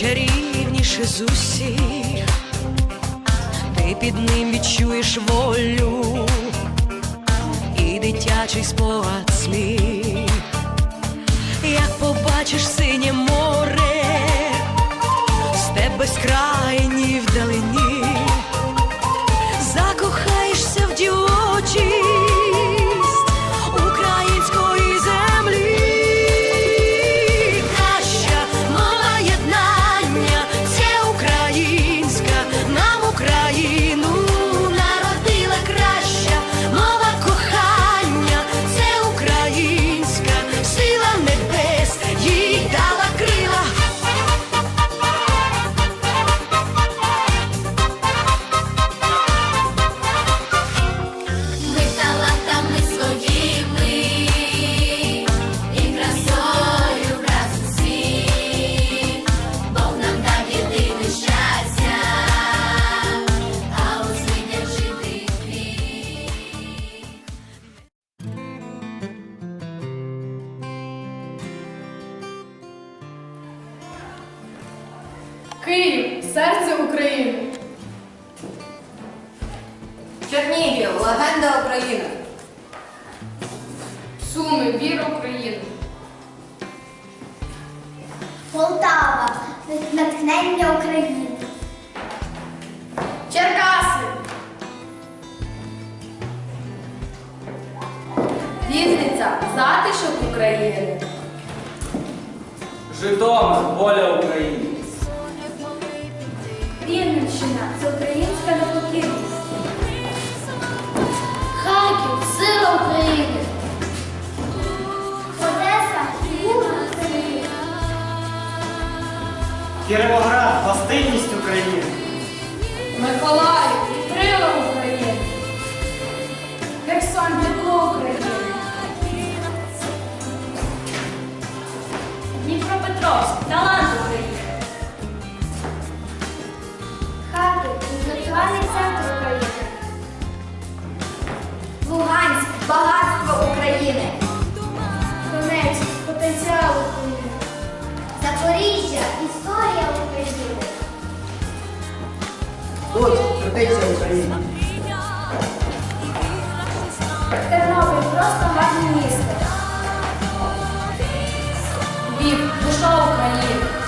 Чарівніше з усіх, ти під ним відчуєш волю і дитячий спогад слів, як побачиш. Київ серце України. Чернігів, легенда України. Суми, віра України. Полтава натхнення України. Черкаси. Вінниця, затишок України. Житомир, воля України. Рівненщина це українська непокірність. Харків сила України. Одеса. Кіровоград України. Донецьк потенціал України. Запоріжжя історія України. Тут традиція України. Тернопіль просто гарне місто. Львів, душа України.